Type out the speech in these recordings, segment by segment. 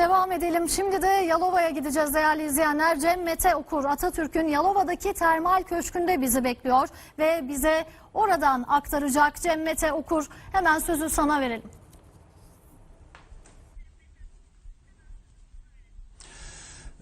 Devam edelim. Şimdi de Yalova'ya gideceğiz değerli izleyenler. Cem Mete Okur Atatürk'ün Yalova'daki termal köşkünde bizi bekliyor ve bize oradan aktaracak Cem Mete Okur. Hemen sözü sana verelim.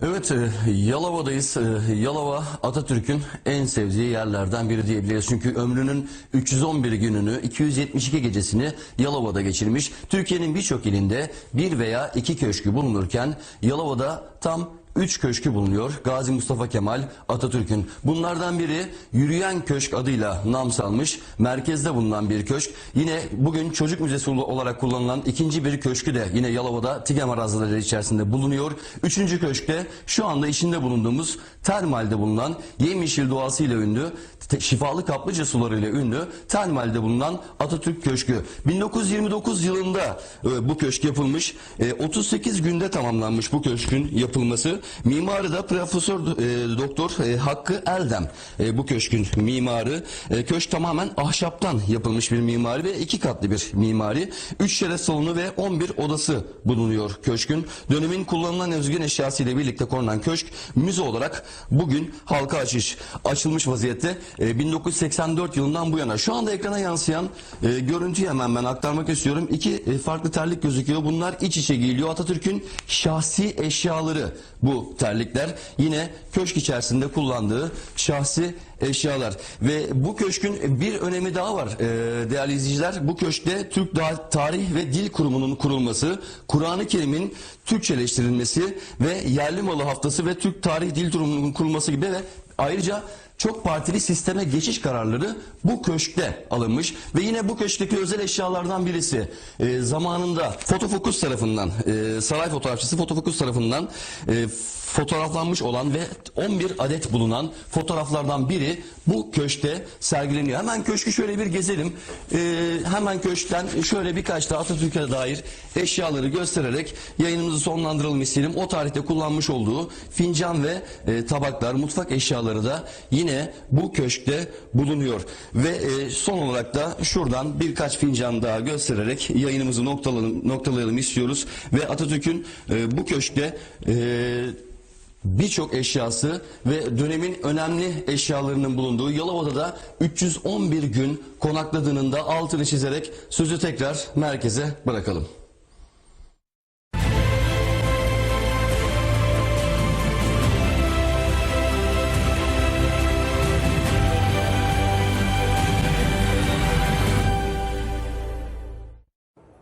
Evet, e, Yalova'dayız. E, Yalova Atatürk'ün en sevdiği yerlerden biri diyebiliriz. Çünkü ömrünün 311 gününü, 272 gecesini Yalova'da geçirmiş. Türkiye'nin birçok ilinde bir veya iki köşkü bulunurken Yalova'da tam 3 köşkü bulunuyor. Gazi Mustafa Kemal Atatürk'ün. Bunlardan biri Yürüyen Köşk adıyla nam salmış. Merkezde bulunan bir köşk. Yine bugün çocuk müzesi olarak kullanılan ikinci bir köşkü de yine Yalova'da Tigem arazileri içerisinde bulunuyor. Üçüncü köşkte şu anda içinde bulunduğumuz termalde bulunan yemyeşil doğasıyla ünlü, şifalı kaplıca sularıyla ünlü termalde bulunan Atatürk Köşkü. 1929 yılında e, bu köşk yapılmış. E, 38 günde tamamlanmış bu köşkün yapılması. Mimarı da Profesör e, Doktor e, Hakkı Eldem e, bu köşkün mimarı. E, köşk tamamen ahşaptan yapılmış bir mimari ve iki katlı bir mimari. 3 şeref salonu ve 11 odası bulunuyor köşkün. Dönemin kullanılan özgün eşyası ile birlikte korunan köşk müze olarak bugün halka açış açılmış vaziyette. E, 1984 yılından bu yana. Şu anda ekrana yansıyan e, görüntüyü hemen ben aktarmak istiyorum. İki e, farklı terlik gözüküyor. Bunlar iç içe giyiliyor. Atatürk'ün şahsi eşyaları bu terlikler. Yine köşk içerisinde kullandığı şahsi eşyalar. Ve bu köşkün bir önemi daha var e, değerli izleyiciler. Bu köşkte Türk Tarih ve Dil Kurumu'nun kurulması, Kur'an-ı Kerim'in Türkçeleştirilmesi ve yerli malı haftası ve Türk Tarih Dil Kurumu'nun kurulması gibi ve ayrıca çok partili sisteme geçiş kararları bu köşkte alınmış ve yine bu köşkteki özel eşyalardan birisi e, zamanında fotofokus tarafından e, saray fotoğrafçısı fotofokus tarafından e, fotoğraflanmış olan ve 11 adet bulunan fotoğraflardan biri bu köşkte sergileniyor. Hemen köşkü şöyle bir gezelim. E, hemen köşkten şöyle birkaç da Atatürk'e dair eşyaları göstererek yayınımızı sonlandıralım istedim. O tarihte kullanmış olduğu fincan ve e, tabaklar, mutfak eşyaları da yine bu köşkte bulunuyor. Ve e, son olarak da şuradan birkaç fincan daha göstererek yayınımızı noktalayalım, noktalayalım istiyoruz. Ve Atatürk'ün e, bu köşkte e, birçok eşyası ve dönemin önemli eşyalarının bulunduğu Yalova'da da 311 gün konakladığının da altını çizerek sözü tekrar merkeze bırakalım.